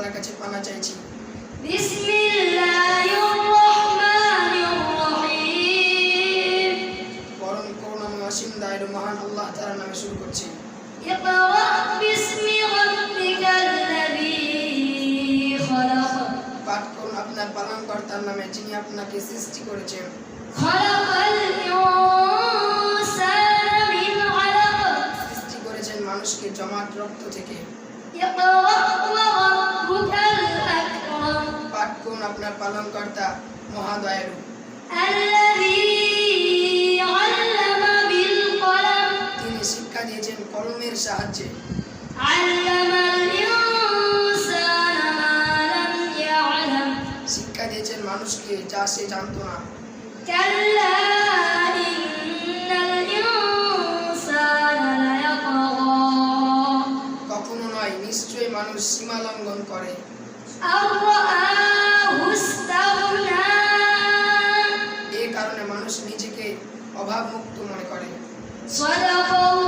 আল্লাহর কাছে পানা চাইছি। পরম করুণাময় অসীম দায়ের মহান আল্লাহ নামে শুরু করছি। পাঠ করুন আপনার পালন কর্তার নামে যিনি আপনাকে সৃষ্টি করেছেন। সৃষ্টি করেছেন মানুষকে জমাট রক্ত থেকে। আপনার পালন কর্তা মহাদয়ালু তিনি শিক্ষা দিয়েছেন কলমের সাহায্যে। শিক্ষা দিয়েছেন মানুষকে যা সে জানত না। কখনো নয় নিশ্চয়ই মানুষ সীমা লঙ্ঘন করে। অভাবমুক্ত মনে করে। স্বরাব